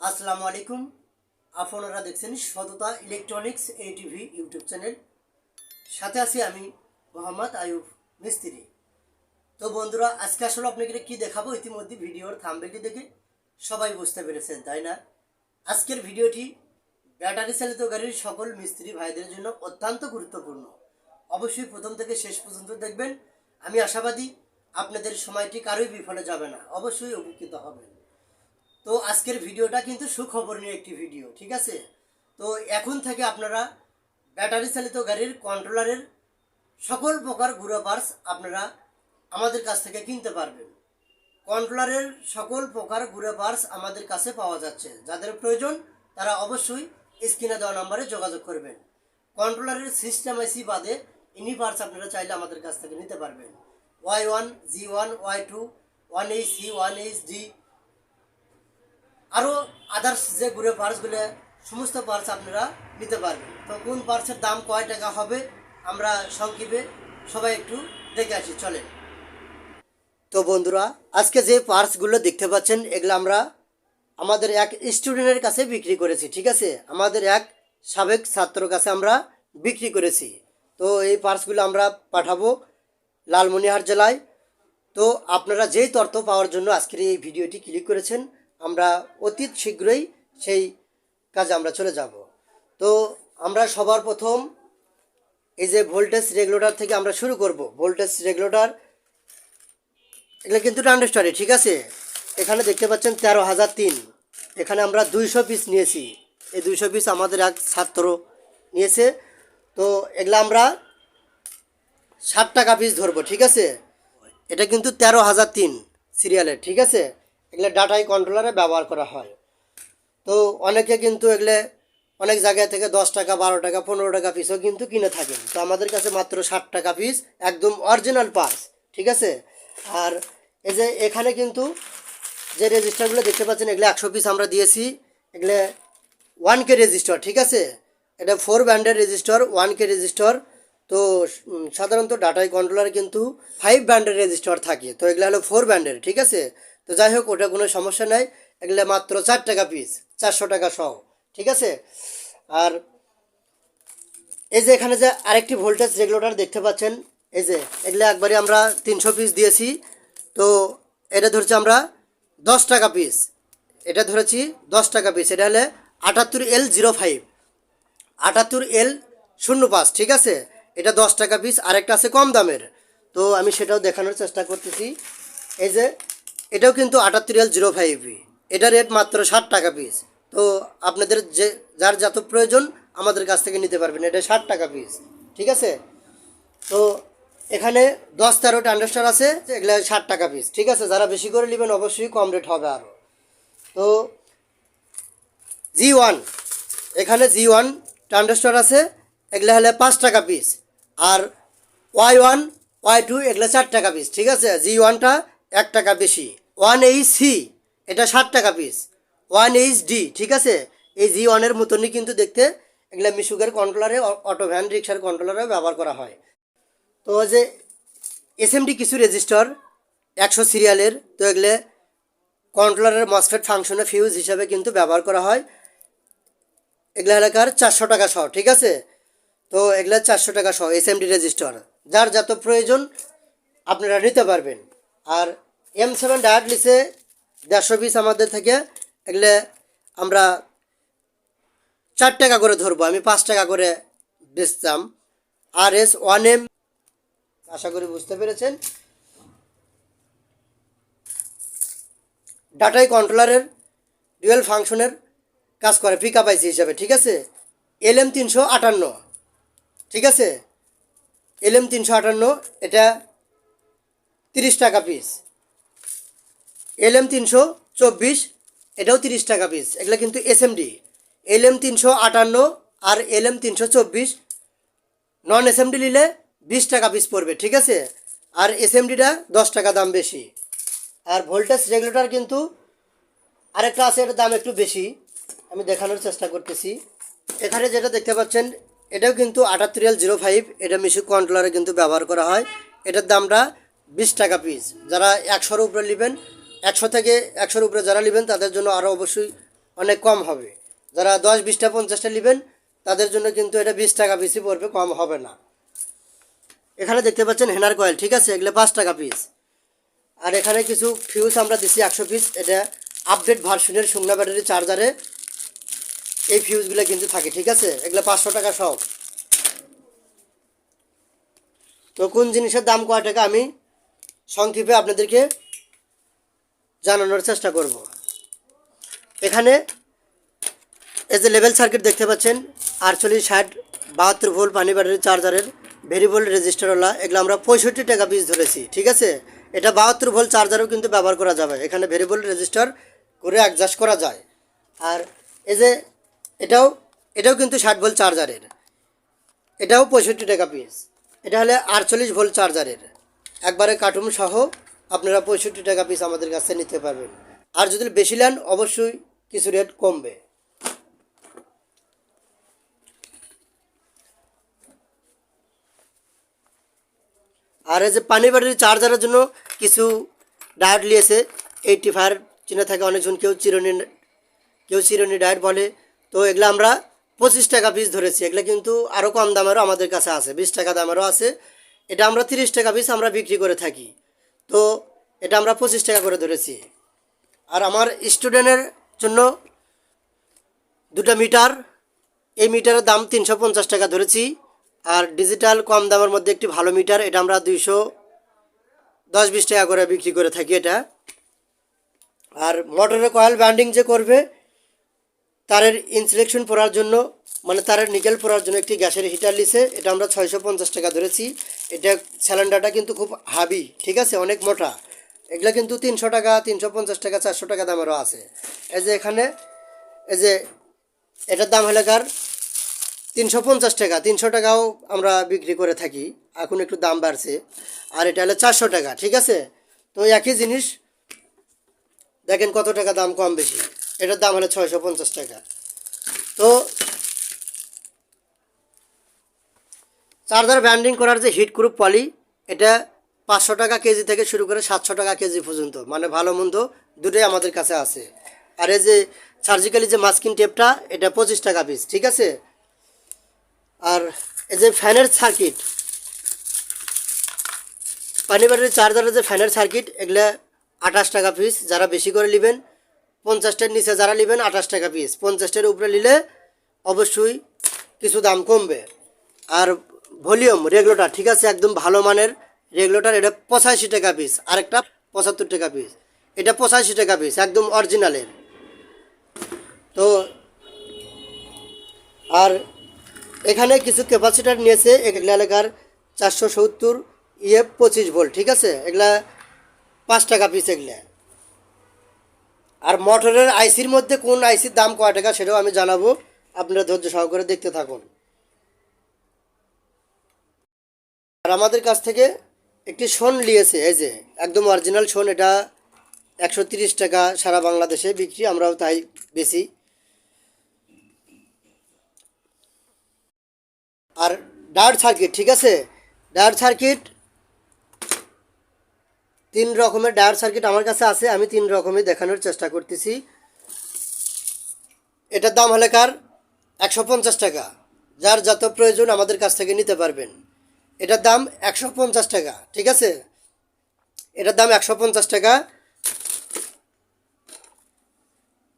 আসসালামু আলাইকুম। আপনারা দেখছেন সততা ইলেকট্রনিক্স এই টিভি ইউটিউব চ্যানেল। সাথে আছি আমি মোহাম্মদ আয়ুব মিস্ত্রি। তো বন্ধুরা, আজকে আসলে আপনাকে কি দেখাবো? ইতিমধ্যে ভিডিওর থাম্বেলটি দেখে সবাই বুঝতে পেরেছেন, তাই না? আজকের ভিডিওটি ব্যাটারি চালিত গাড়ির সকল মিস্ত্রি ভাইদের জন্য অত্যন্ত গুরুত্বপূর্ণ। অবশ্যই প্রথম থেকে শেষ পর্যন্ত দেখবেন। আমি আশাবাদী আপনাদের সময়টি কারোই বিফলে যাবে না। অবশ্যই উপকৃত হবেন। তো আজকের ভিডিওটা কিন্তু সুখবর নিয়ে একটি ভিডিও, ঠিক আছে? তো এখন থেকে আপনারা ব্যাটারি চালিত গাড়ির কন্ট্রোলারের সকল প্রকার গুঁড়ো পার্টস আপনারা আমাদের কাছ থেকে কিনতে পারবেন। কন্ট্রোলারের সকল প্রকার গুঁড়ো পার্টস আমাদের কাছে পাওয়া যাচ্ছে। যাদের প্রয়োজন, তারা অবশ্যই স্ক্রিনে দেওয়া নম্বরে যোগাযোগ করবেন। কন্ট্রোলারের সিস্টেম আইসি বাদে ইনি পার্টস আপনারা চাইলে আমাদের কাছ থেকে নিতে পারবেন। Y one G one Y two one H C one H D আরও আদার্স যে ঘুরে পার্টসগুলো সমস্ত পার্স আপনারা নিতে পারবেন। তো কোন পার্সের দাম কয় টাকা হবে, আমরা সংক্ষেপে সবাই একটু দেখে আসি, চলেন। তো বন্ধুরা, আজকে যে পার্টসগুলো দেখতে পাচ্ছেন, এগুলো আমরা আমাদের এক স্টুডেন্টের কাছে বিক্রি করেছি, ঠিক আছে? আমাদের এক সাবেক ছাত্রর কাছে আমরা বিক্রি করেছি। তো এই পার্সগুলো আমরা পাঠাবো লালমনিহার জেলায়। তো আপনারা যেই তথ্য পাওয়ার জন্য আজকের এই ভিডিওটি ক্লিক করেছেন আমরা অতি শীঘ্রই সেই কাজে আমরা চলে যাব। তো আমরা সবার প্রথম এই যে ভোল্টেজ রেগুলেটর থেকে আমরা শুরু করব। ভোল্টেজ রেগুলেটর, এগুলো কিন্তু ট্রান্ডেস্টারে ঠিক আছে? এখানে দেখতে পাচ্ছেন তেরো হাজার তিন। এখানে আমরা দুইশো পিস নিয়েছি। এই দুইশো পিস আমাদের এক ছাত্র নিয়েছে। তো এগুলো আমরা ষাট টাকা পিস ধরবো, ঠিক আছে? এটা কিন্তু তেরো হাজার তিন সিরিয়ালের ঠিক আছে? এগুলো ডাটাই কন্ট্রোলারে ব্যবহার করা হয়। তো অনেকে কিন্তু এগুলো অনেক জায়গা থেকে দশ টাকা, বারো টাকা, পনেরো টাকা পিসও কিন্তু কিনে থাকেন। তো আমাদের কাছে মাত্র ষাট টাকা পিস একদম অরিজিনাল পার্স ঠিক আছে? আর এই যে এখানে কিন্তু যে রেজিস্টারগুলো দেখতে পাচ্ছেন, এগুলো একশো পিস আমরা দিয়েছি। এগুলো ওয়ান কে রেজিস্টার ঠিক আছে? এটা ফোর ব্যান্ডের রেজিস্টার ওয়ান কে রেজিস্টার তো সাধারণত ডাটাই কন্ট্রোলার কিন্তু ফাইভ ব্যান্ডের রেজিস্টার থাকে। তো এগুলো হলো ফোর ব্যান্ডের ঠিক আছে? তো যাই হোক ওটা কোনো সমস্যা নাই। এগুলো মাত্র চার টাকা পিস চারশো টাকা সহ, ঠিক আছে? আর এই যে এখানে যে আরেকটি ভোল্টেজ রেগুলেটর দেখতে পাচ্ছেন, এই যে এগুলো একবারে আমরা তিনশো পিস দিয়েছি। তো এটা ধরছি আমরা দশ টাকা পিস এটা ধরেছি দশ টাকা পিস এটা হলে আটাত্তর এল জিরো ফাইভ আটাত্তর এল শূন্য পাঁচ, ঠিক আছে? এটা দশ টাকা পিস আরেকটা আছে কম দামের। তো আমি সেটাও দেখানোর চেষ্টা করতেছি। এই যে এটাও কিন্তু আটাত্তর এল জিরো ফাইভ এটা রেট মাত্র ষাট টাকা পিস তো আপনাদের যে, যার যত প্রয়োজন আমাদের কাছ থেকে নিতে পারবেন। এটা ষাট টাকা পিস ঠিক আছে? তো এখানে দশ তেরো ট্রান্ডাস্টার আছে এগুলো ষাট টাকা পিস ঠিক আছে? যারা বেশি করে নেবেন অবশ্যই কম রেট হবে আরও তো জি ওয়ান। এখানে জি ওয়ান ট্রান্ডাস্টার আছে। এগুলো হলে পাঁচ টাকা পিস আর ওয়াই ওয়ান, ওয়াই টু, এগুলো চার টাকা পিস ঠিক আছে? জি ওয়ানটা এক টাকা বেশি। ওয়ান এইচ সি, এটা ষাট টাকা পিস ওয়ান এইচ ডি, ঠিক আছে? এই জি ওয়ানের মতনই কিন্তু দেখতে এগুলো মিশুকের কন্ট্রোলারে অটো ভ্যান রিক্সার কন্ট্রোলারে ব্যবহার করা হয়। তো যে এসএমডি কিছু রেজিস্টার একশো সিরিয়ালের তো এগুলো কন্ট্রোলারের মসফেট ফাংশনে ফিউজ হিসাবে কিন্তু ব্যবহার করা হয়। এগুলো এলাকার চারশো টাকা সহ ঠিক আছে? তো এগুলো চারশো টাকা সহ এসএমডি রেজিস্টার যার যত প্রয়োজন, আপনারা নিতে পারবেন। আর এম সেভেন ডায়াটলিসে দেড়শো পিস আমাদের থেকে। এগুলো আমরা চার টাকা করে ধরবো, আমি পাঁচ টাকা করে বেচতাম। আর এস ওয়ান এম আশা করি বুঝতে পেরেছেন। ডাটাই কন্ট্রোলারের ডুয়েল ফাংশনের কাজ করে পিক আপ আইসি হিসাবে, ঠিক আছে? এল এম তিনশো আটান্ন ঠিক আছে? এল এম তিনশো আটান্ন এটা তিরিশ টাকা পিস এল এম তিনশো চব্বিশ, এটাও তিরিশ টাকা পিস এগুলো কিন্তু S M D L M তিনশো আটান্ন আর এল এম তিনশো চব্বিশ নন এসএমডি নিলে বিশ টাকা পিস পড়বে, ঠিক আছে? আর এসএমডিটা দশ টাকা দাম বেশি। আর ভোল্টেজ রেগুলেটর কিন্তু আরেকটা আছে, এটার দাম একটু বেশি। আমি দেখানোর চেষ্টা করতেছি। এখানে যেটা দেখতে পাচ্ছেন, এটাও কিন্তু আটাত্তর জিরো ফাইভ এটা মিশুক কন্ট্রোলারে কিন্তু ব্যবহার করা হয়। এটার দামটা বিশ টাকা পিস যারা একশোর উপরে নেবেন, একশো থেকে একশোর উপরে যারা নেবেন, তাদের জন্য আরও অবশ্যই অনেক কম হবে। যারা দশ, বিশটা, পঞ্চাশটা নেবেন, তাদের জন্য কিন্তু এটা বিশ টাকা বেশি পড়বে, কম হবে না। এখানে দেখতে পাচ্ছেন হেনার কয়েল, ঠিক আছে? এগুলো পাঁচ টাকা পিস আর এখানে কিছু ফিউজ আমরা দিচ্ছি একশো পিস এটা আপডেট ভার্সনের সুগনা ব্যাটারি চার্জারে এই ফিউজগুলো কিন্তু থাকে, ঠিক আছে? এগুলো পাঁচশো টাকা সব। তো কোন জিনিসের দাম কয় টাকা আমি সংক্ষেপে আপনাদেরকে জানানোর চেষ্টা করব। এখানে এই যে লেভেল সার্কিট দেখতে পাচ্ছেন, আটচল্লিশ, ষাট, বাহাত্তর ভোল্ট পানি ব্যাটারি চার্জারের ভেরিয়েবল রেজিস্টারওয়ালা এগুলো আমরা পঁয়ষট্টি টাকা পিস ধরেছি, ঠিক আছে? এটা বাহাত্তর ভোল্ট চার্জারও কিন্তু ব্যবহার করা যাবে, এখানে ভেরিয়েবল রেজিস্টার করে অ্যাডজাস্ট করা যায়। আর এই যে এটাও এটাও কিন্তু ষাট ভোল্ট চার্জারের এটাও পঁয়ষট্টি টাকা পিস এটা হলে আটচল্লিশ ভোল্ট চার্জারের একবারে কার্টুন সহ আপনারা পঁয়ষট্টি টাকা পিস আমাদের কাছে নিতে পারবেন। আর যদি বেশি নেন, অবশ্যই কিছু রেট কমবে। আর এই যে পানি ব্যাটারি চার্জারের জন্য কিছু ডায়েট নিয়েছে এইটটি ফায়ার চিনে থাকে অনেকজন, কেউ চিরনি কেউ চিরনি ডায়েট বলে। তো এগুলো আমরা পঁচিশ টাকা পিস ধরেছি। এগুলো কিন্তু আরও কম দামেরও আমাদের কাছে আছে, বিশ টাকা দামেরও আছে। এটা আমরা তিরিশ টাকা পিস আমরা বিক্রি করে থাকি। তো এটা আমরা পঁচিশ টাকা করে ধরেছি। আর আমার স্টুডেন্টের জন্য দুটো মিটার, এই মিটারের দাম তিনশো পঞ্চাশ টাকা ধরেছি। আর ডিজিটাল কম দামের মধ্যে একটি ভালো মিটার, এটা আমরা দুইশো দশ বিশ টাকা করে বিক্রি করে থাকি এটা। আর মোটরের কয়েল ব্যান্ডিং যে করবে, তারের ইনসুলেকশন পড়ার জন্য মানে তারের নিকেল পড়ার জন্য একটি গ্যাসের হিটার লিছে এটা আমরা ছয়শো পঞ্চাশ টাকা ধরেছি। এটা সিলিন্ডারটা কিন্তু খুব হাবি ঠিক আছে? অনেক মোটা। এগুলো কিন্তু তিনশো টাকা, তিনশো পঞ্চাশ টাকা, চারশো টাকা দামেরও আছে। এই যে এখানে, এই যে এটার দাম হলে কার? তিনশো পঞ্চাশ টাকা, তিনশো টাকাও আমরা বিক্রি করে থাকি। এখন একটু দাম বাড়ছে। আর এটা হলো চারশো টাকা, ঠিক আছে? তো একই জিনিস, দেখেন কত টাকা দাম কম বেশি। এটার দাম হলো ছয়শো পঞ্চাশ টাকা। তো চার্জার ব্যান্ডিং করার যে হিট গ্রুপ পলি এটা পাঁচশো টাকা কেজি থেকে শুরু করে সাতশো টাকা কেজি পর্যন্ত মানে ভালো মন্দ দুটোই আমাদের কাছে আছে। আর এই যে সার্জিক্যালি যে মাস্কিন টেপটা এটা পঁচিশ টাকা পিস ঠিক আছে? আর এই যে ফ্যানের সার্কিট পানি ব্যাটারি চার্জারের যে ফ্যানের সার্কিট এগুলো আঠাশ টাকা পিস যারা বেশি করে নেবেন, পঞ্চাশটার নিচে যারা নেবেন, আঠাশ টাকা পিস পঞ্চাশটার উপরে নিলে অবশ্যই কিছু দাম কমবে। আর ভলিউম রেগুলেটার ঠিক আছে? একদম ভালো মানের রেগুলেটার এটা পঁচাশি টাকা পিস আরেকটা পঁচাত্তর টাকা পিস এটা পঁচাশি টাকা পিস একদম অরিজিনালের তো, আর এখানে কিছু ক্যাপাসিটার নিয়েছে এগুলা এলাকার চারশো সত্তর ইয়ে পঁচিশ ভোল্ট ঠিক আছে? এগুলা পাঁচ টাকা পিস এগুলা। আর মোটরের আইসির মধ্যে কোন আইসির দাম কয় টাকা সেটাও আমি জানাব। আপনারা ধৈর্য সহকারে দেখতে থাকুন। আর আমাদের কাছ থেকে একটি শোন নিয়েছে, এই যে, একদম অরিজিনাল শোন এটা একশো তিরিশ টাকা সারা বাংলাদেশে বিক্রি, আমরাও তাই বেশি আর ডায়ার সার্কিট, ঠিক আছে? ডায়ার সার্কিট, তিন রকমের ডায়ার সার্কিট আমার কাছে আছে, আমি তিন রকমের দেখানোর চেষ্টা করতেছি। এটার দাম হলে কার? একশো পঞ্চাশ টাকা। যার যত প্রয়োজন আমাদের কাছ থেকে নিতে পারবেন। এটার দাম একশো পঞ্চাশ টাকা, ঠিক আছে? এটার দাম একশো পঞ্চাশ টাকা।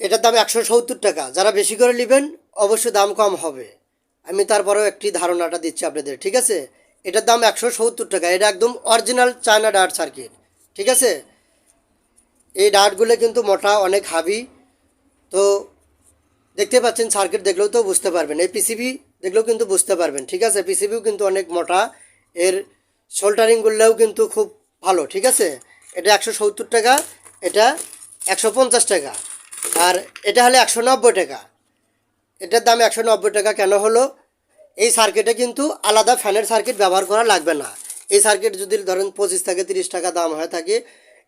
এটার দাম একশো সত্তর টাকা। যারা বেশি করে নেবেন অবশ্যই দাম কম হবে। আমি তারপরেও একটি ধারণাটা দিচ্ছি আপনাদের, ঠিক আছে? এটার দাম একশো সত্তর টাকা। এটা একদম অরিজিনাল চায়না ডার্ট সার্কিট, ঠিক আছে? এই ডার্টগুলো কিন্তু মোটা, অনেক হাবি তো দেখতে পাচ্ছেন, সার্কিট দেখলেও তো বুঝতে পারবেন। এই পিসিবি দেখলেও কিন্তু বুঝতে পারবেন, ঠিক আছে? পিসিবিও কিন্তু অনেক মোটা। এর শোল্ডারিংগুলোও কিন্তু খুব ভালো, ঠিক আছে? এটা একশো সত্তর টাকা, এটা একশো পঞ্চাশ টাকা, আর এটা হলে একশো নব্বই টাকা। এটার দাম একশো নব্বই টাকা কেন হলো? এই সার্কিটে কিন্তু আলাদা ফ্যানের সার্কিট ব্যবহার করা লাগবে না। এই সার্কিট যদি ধরেন পঁচিশ থেকে তিরিশ টাকা দাম হয়ে থাকে,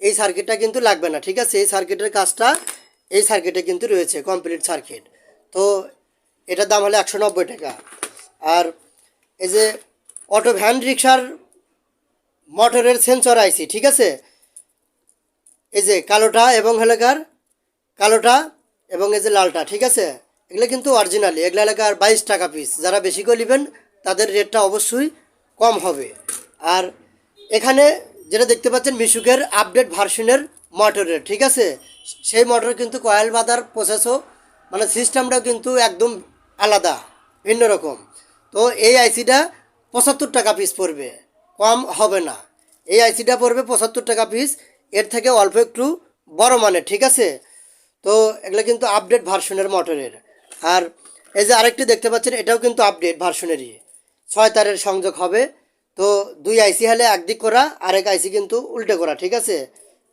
এই সার্কিটটা কিন্তু লাগবে না, ঠিক আছে? এই সার্কিটের কাজটা এই সার্কিটে কিন্তু রয়েছে, কমপ্লিট সার্কিট। তো এটার দাম হলো একশো নব্বই টাকা। আর এই যে অটো ভ্যান রিক্সার মোটরের সেন্সর আইসি, ঠিক আছে? এই যে কালোটা এবং হেলেকার, কালোটা এবং এই যে লালটা, ঠিক আছে? এগুলো কিন্তু অরিজিনালি এগুলো এলাকার বাইশ টাকা পিস যারা বেশি করে নেবেন, তাদের রেটটা অবশ্যই কম হবে। আর এখানে যেটা দেখতে পাচ্ছেন, মিশুকের আপডেট ভার্সনের মোটরের ঠিক আছে? সেই মোটর কিন্তু কয়েল বাঁধার প্রসেসও মানে সিস্টেমটাও কিন্তু একদম আলাদা, ভিন্ন রকম। তো এই আইসিটা পঁচাত্তর টাকা পিস পড়বে। কম হবে না। এই আইসিটা পড়বে পঁচাত্তর টাকা পিস এর থেকে অল্প একটু বড় মানের, ঠিক আছে? তো এগুলো কিন্তু আপডেট ভার্সনের মোটরের আর এই যে আরেকটি দেখতে পাচ্ছেন, এটাও কিন্তু আপডেট ভার্সনেরই ছয় তারের সংযোগ হবে। তো দুই আইসি হলে একদিক করা, আরেক আইসি কিন্তু উল্টে করা, ঠিক আছে?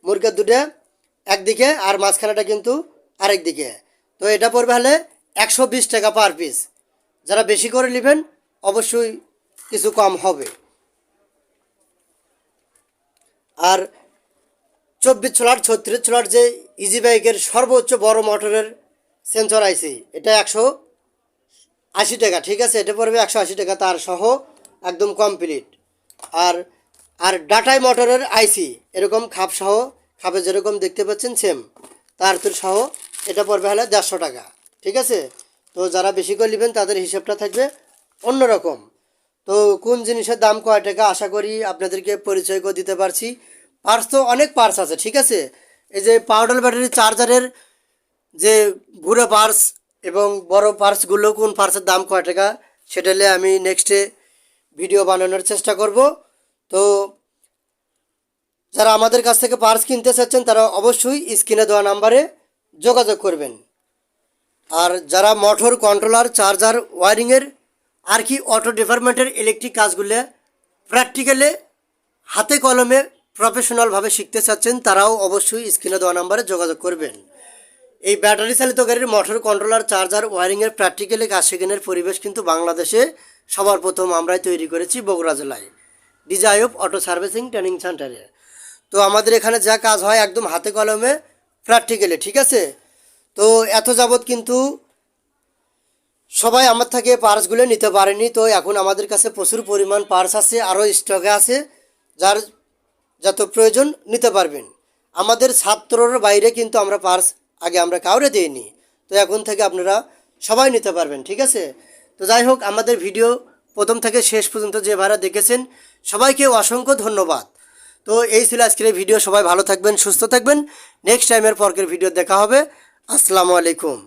মুরগের দুটো একদিকে আর মাঝখানেটা কিন্তু আরেক দিকে। তো এটা পড়বে হলে একশো বিশ টাকা পার পিস যারা বেশি করে নেবেন, অবশ্যই কিছু কম হবে। আর চব্বিশ ছোলার, ছত্রিশ ছোলার যে ইজি বাইকের সর্বোচ্চ বড় মোটরের সেন্সর আইসি এটা একশো আশি টাকা, ঠিক আছে? এটা পড়বে একশো আশি টাকা, তার সহ একদম কমপ্লিট আর আর ডাটাই মোটরের আইসি এরকম খাপ সহ, খাপে যেরকম দেখতে পাচ্ছেন সেম তার তোর সহ এটা পড়বে হলে দেড়শো টাকা, ঠিক আছে? তো যারা বেশি করে নেবেন, তাদের হিসাবটা থাকবে অন্যরকম। তো কোন জিনিসের দাম কয় টাকা আশা করি আপনাদেরকে পরিচয় করে দিতে পারছি। পার্টস তো অনেক পার্টস আছে, ঠিক আছে? এই যে পাউডার ব্যাটারি চার্জারের যে গুঁড়ো পার্স এবং বড় পার্সগুলো কোন পার্সের দাম কয় টাকা সেটা নিয়ে আমি নেক্সটে ভিডিও বানানোর চেষ্টা করব। তো যারা আমাদের কাছ থেকে পার্স কিনতে চাচ্ছেন, তারা অবশ্যই স্ক্রিনে দেওয়া নাম্বারে যোগাযোগ করবেন। আর যারা মোটর কন্ট্রোলার চার্জার ওয়ারিংয়ের আর কি অটো ডিপার্টমেন্টের ইলেকট্রিক কাজগুলো প্র্যাকটিক্যালে হাতে কলমে প্রফেশনালভাবে শিখতে চাচ্ছেন, তারাও অবশ্যই স্ক্রিনে দেওয়া নাম্বারে যোগাযোগ করবেন। এই ব্যাটারি চালিত গাড়ির মোটর কন্ট্রোলার চার্জার ওয়ারিংয়ের প্র্যাকটিক্যালি কাজ শেখানোর পরিবেশ কিন্তু বাংলাদেশে সবার প্রথম আমরাই তৈরি করেছি বগুড়া জেলায়। ডিজাইপ অটো সার্ভিসিং ট্রেনিং সেন্টারে তো আমাদের এখানে যা কাজ হয় একদম হাতে কলমে প্র্যাকটিক্যালি ঠিক আছে? তো এত যাবৎ কিন্তু সবাই আমার থেকে পার্সগুলো নিতে পারেনি, তো এখন আমাদের কাছে প্রচুর পরিমাণ পার্স আছে, আরও স্টকে আছে, যার যত প্রয়োজন নিতে পারবেন। আমাদের ছাত্রর বাইরে কিন্তু আমরা পার্স আগে আমরা কাউরে দিইনি, তো এখন থেকে আপনারা সবাই নিতে পারবেন, ঠিক আছে? তো যাই হোক, আমাদের ভিডিও প্রথম থেকে শেষ পর্যন্ত যে ভাড়া দেখেছেন, সবাইকে অসংখ্য ধন্যবাদ। তো এই ছিল আজকের ভিডিও, সবাই ভালো থাকবেন, সুস্থ থাকবেন। নেক্সট টাইমের পরকের ভিডিও দেখা হবে। আসসালামু আলাইকুম।